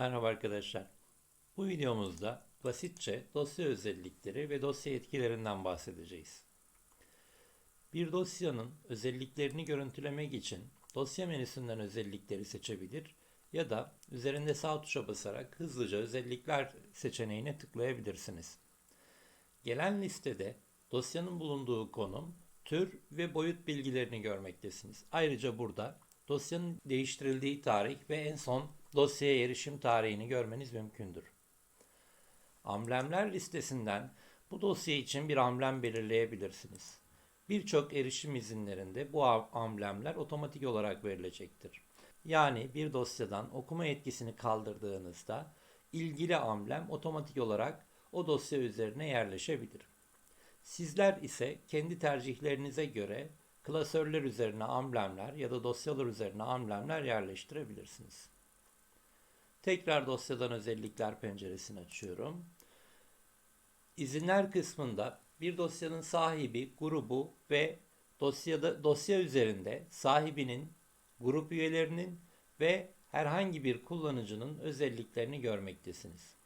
Merhaba arkadaşlar. Bu videomuzda basitçe dosya özellikleri ve dosya etkilerinden bahsedeceğiz. Bir dosyanın özelliklerini görüntülemek için dosya menüsünden özellikleri seçebilir ya da üzerinde sağ tuşa basarak hızlıca özellikler seçeneğine tıklayabilirsiniz. Gelen listede dosyanın bulunduğu konum, tür ve boyut bilgilerini görmektesiniz. Ayrıca burada dosyanın değiştirildiği tarih ve en son dosyaya erişim tarihini görmeniz mümkündür. Amblemler listesinden bu dosya için bir amblem belirleyebilirsiniz. Birçok erişim izinlerinde bu amblemler otomatik olarak verilecektir. Yani bir dosyadan okuma etkisini kaldırdığınızda ilgili amblem otomatik olarak o dosya üzerine yerleşebilir. Sizler ise kendi tercihlerinize göre klasörler üzerine amblemler ya da dosyalar üzerine amblemler yerleştirebilirsiniz. Tekrar dosyadan özellikler penceresini açıyorum. İzinler kısmında bir dosyanın sahibi, grubu ve dosyada dosya üzerinde sahibinin, grup üyelerinin ve herhangi bir kullanıcının özelliklerini görmektesiniz.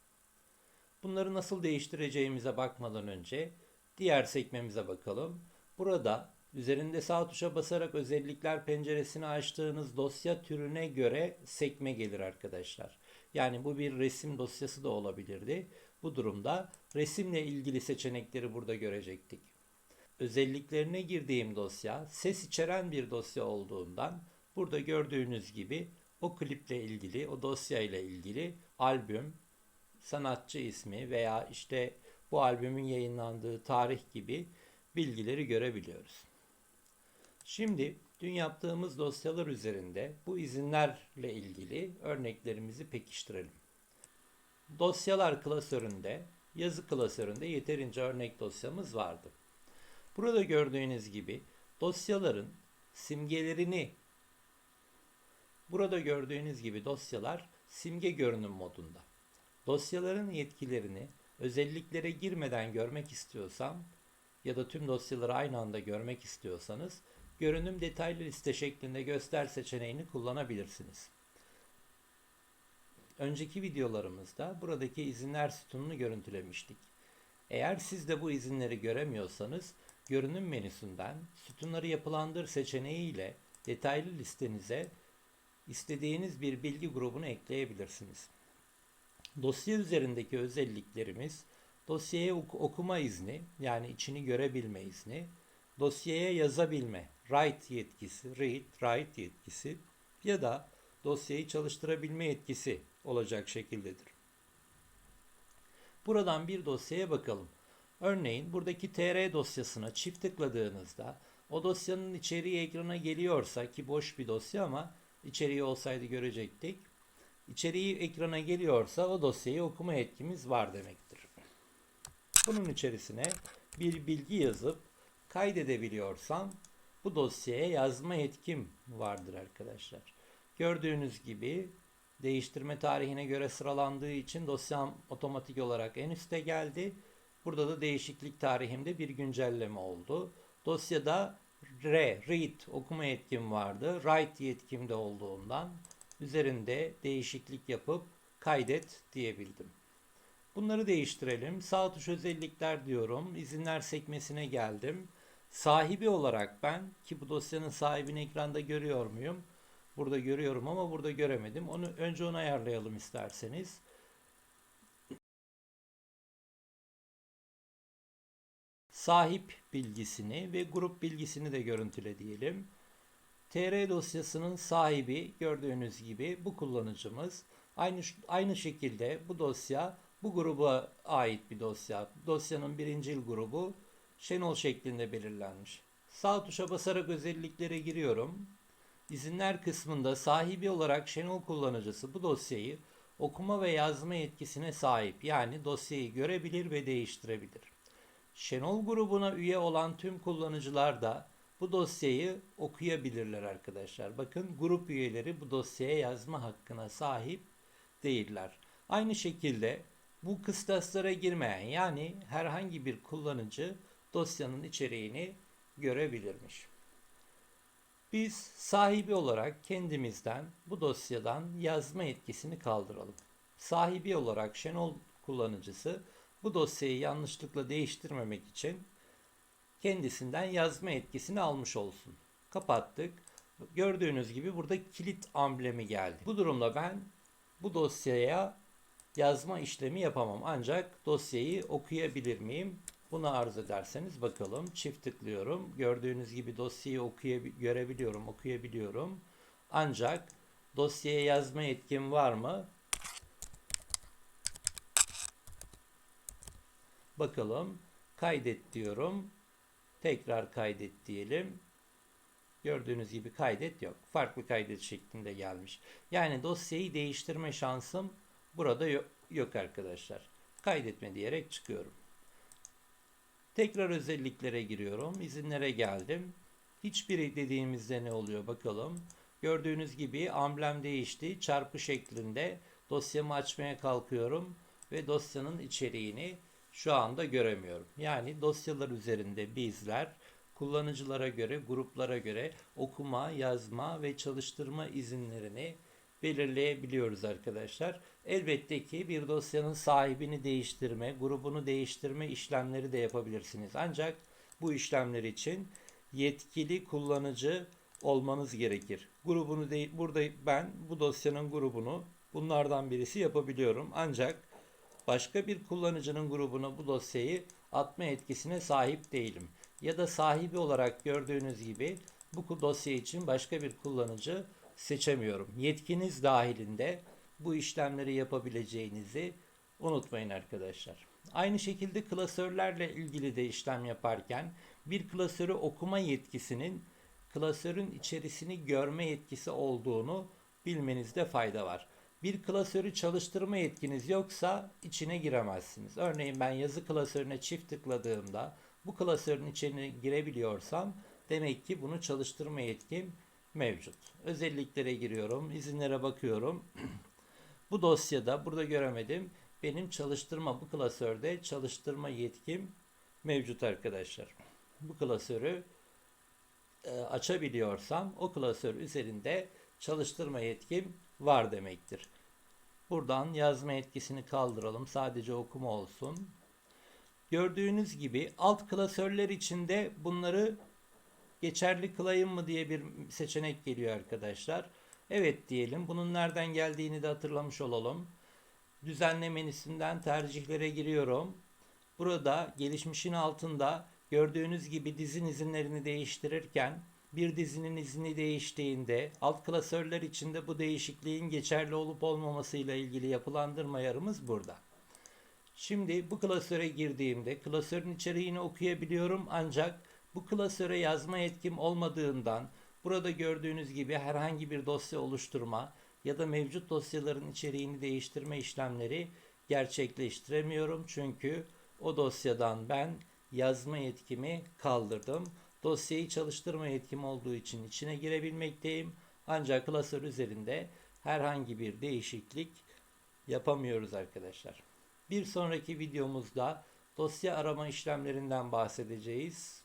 Bunları nasıl değiştireceğimize bakmadan önce diğer sekmemize bakalım. Burada üzerinde sağ tuşa basarak özellikler penceresini açtığınız dosya türüne göre sekme gelir arkadaşlar. Yani bu bir resim dosyası da olabilirdi. Bu durumda resimle ilgili seçenekleri burada görecektik. Özelliklerine girdiğim dosya ses içeren bir dosya olduğundan burada gördüğünüz gibi o kliple ilgili, o dosya ile ilgili albüm, sanatçı ismi veya işte bu albümün yayınlandığı tarih gibi bilgileri görebiliyoruz. Şimdi dün yaptığımız dosyalar üzerinde bu izinlerle ilgili örneklerimizi pekiştirelim. Dosyalar klasöründe, yazı klasöründe yeterince örnek dosyamız vardı. Burada gördüğünüz gibi dosyaların simgelerini Burada gördüğünüz gibi dosyalar simge görünüm modunda. Dosyaların yetkilerini özelliklere girmeden görmek istiyorsam ya da tüm dosyaları aynı anda görmek istiyorsanız görünüm detaylı liste şeklinde göster seçeneğini kullanabilirsiniz. Önceki videolarımızda buradaki izinler sütununu görüntülemiştik. Eğer siz de bu izinleri göremiyorsanız görünüm menüsünden sütunları yapılandır seçeneği ile detaylı listenize istediğiniz bir bilgi grubunu ekleyebilirsiniz. Dosya üzerindeki özelliklerimiz dosyaya okuma izni yani içini görebilme izni, dosyaya yazabilme, write yetkisi, read, write yetkisi ya da dosyayı çalıştırabilme yetkisi olacak şekildedir. Buradan bir dosyaya bakalım. Örneğin buradaki tr dosyasına çift tıkladığınızda o dosyanın içeriği ekrana geliyorsa ki boş bir dosya ama içeriği olsaydı görecektik. İçeriği ekrana geliyorsa o dosyayı okuma yetkimiz var demektir. Bunun içerisine bir bilgi yazıp kaydedebiliyorsam bu dosyaya yazma yetkim vardır arkadaşlar. Gördüğünüz gibi değiştirme tarihine göre sıralandığı için dosyam otomatik olarak en üste geldi. Burada da değişiklik tarihimde bir güncelleme oldu. Dosyada R, read okuma yetkim vardı. Write yetkim de olduğundan üzerinde değişiklik yapıp kaydet diyebildim. Bunları değiştirelim. Sağ tuş özellikler diyorum. İzinler sekmesine geldim. Sahibi olarak ben ki bu dosyanın sahibini ekranda görüyor muyum? Burada görüyorum ama burada göremedim. Onu önce onu ayarlayalım isterseniz. Sahip bilgisini ve grup bilgisini de görüntüle diyelim. TR dosyasının sahibi gördüğünüz gibi bu kullanıcımız. Aynı aynı şekilde bu dosya bu gruba ait bir dosya. Dosyanın birincil grubu Şenol şeklinde belirlenmiş. Sağ tuşa basarak özelliklere giriyorum. İzinler kısmında sahibi olarak Şenol kullanıcısı bu dosyayı okuma ve yazma yetkisine sahip yani dosyayı görebilir ve değiştirebilir. Şenol grubuna üye olan tüm kullanıcılar da bu dosyayı okuyabilirler arkadaşlar. Bakın grup üyeleri bu dosyaya yazma hakkına sahip değiller. Aynı şekilde bu kıstaslara girmeyen yani herhangi bir kullanıcı dosyanın içeriğini görebilirmiş. Biz sahibi olarak kendimizden bu dosyadan yazma etkisini kaldıralım. sahibi olarak Şenol kullanıcısı bu dosyayı yanlışlıkla değiştirmemek için kendisinden yazma etkisini almış olsun. Kapattık. Gördüğünüz gibi burada kilit amblemi geldi. Bu durumda ben bu dosyaya yazma işlemi yapamam. Ancak dosyayı okuyabilir miyim? Bunu arz ederseniz bakalım. Çift tıklıyorum. Gördüğünüz gibi dosyayı okuyabi- görebiliyorum, okuyabiliyorum. Ancak dosyaya yazma yetkim var mı? Bakalım. Kaydet diyorum. Tekrar kaydet diyelim. Gördüğünüz gibi kaydet yok. Farklı kaydet şeklinde gelmiş. Yani dosyayı değiştirme şansım burada yok, yok arkadaşlar. Kaydetme diyerek çıkıyorum. Tekrar özelliklere giriyorum. İzinlere geldim. Hiçbiri dediğimizde ne oluyor bakalım. Gördüğünüz gibi amblem değişti. Çarpı şeklinde dosyamı açmaya kalkıyorum ve dosyanın içeriğini şu anda göremiyorum. Yani dosyalar üzerinde bizler kullanıcılara göre, gruplara göre okuma, yazma ve çalıştırma izinlerini belirleyebiliyoruz arkadaşlar. Elbette ki bir dosyanın sahibini değiştirme, grubunu değiştirme işlemleri de yapabilirsiniz. Ancak bu işlemler için yetkili kullanıcı olmanız gerekir. Grubunu değil, burada ben bu dosyanın grubunu bunlardan birisi yapabiliyorum. Ancak başka bir kullanıcının grubuna bu dosyayı atma etkisine sahip değilim. Ya da sahibi olarak gördüğünüz gibi bu dosya için başka bir kullanıcı seçemiyorum. Yetkiniz dahilinde bu işlemleri yapabileceğinizi unutmayın arkadaşlar. Aynı şekilde klasörlerle ilgili de işlem yaparken bir klasörü okuma yetkisinin klasörün içerisini görme yetkisi olduğunu bilmenizde fayda var. Bir klasörü çalıştırma yetkiniz yoksa içine giremezsiniz. Örneğin ben yazı klasörüne çift tıkladığımda bu klasörün içine girebiliyorsam demek ki bunu çalıştırma yetkim mevcut. Özelliklere giriyorum, izinlere bakıyorum. bu dosyada burada göremedim. Benim çalıştırma bu klasörde çalıştırma yetkim mevcut arkadaşlar. Bu klasörü e, açabiliyorsam o klasör üzerinde çalıştırma yetkim var demektir. Buradan yazma etkisini kaldıralım. Sadece okuma olsun. Gördüğünüz gibi alt klasörler içinde bunları geçerli kılayım mı diye bir seçenek geliyor arkadaşlar. Evet diyelim. Bunun nereden geldiğini de hatırlamış olalım. Düzenle menüsünden tercihlere giriyorum. Burada gelişmişin altında gördüğünüz gibi dizin izinlerini değiştirirken bir dizinin izni değiştiğinde alt klasörler içinde bu değişikliğin geçerli olup olmamasıyla ilgili yapılandırma yarımız burada. Şimdi bu klasöre girdiğimde klasörün içeriğini okuyabiliyorum ancak bu klasöre yazma yetkim olmadığından burada gördüğünüz gibi herhangi bir dosya oluşturma ya da mevcut dosyaların içeriğini değiştirme işlemleri gerçekleştiremiyorum. Çünkü o dosyadan ben yazma yetkimi kaldırdım. Dosyayı çalıştırma yetkim olduğu için içine girebilmekteyim. Ancak klasör üzerinde herhangi bir değişiklik yapamıyoruz arkadaşlar. Bir sonraki videomuzda dosya arama işlemlerinden bahsedeceğiz.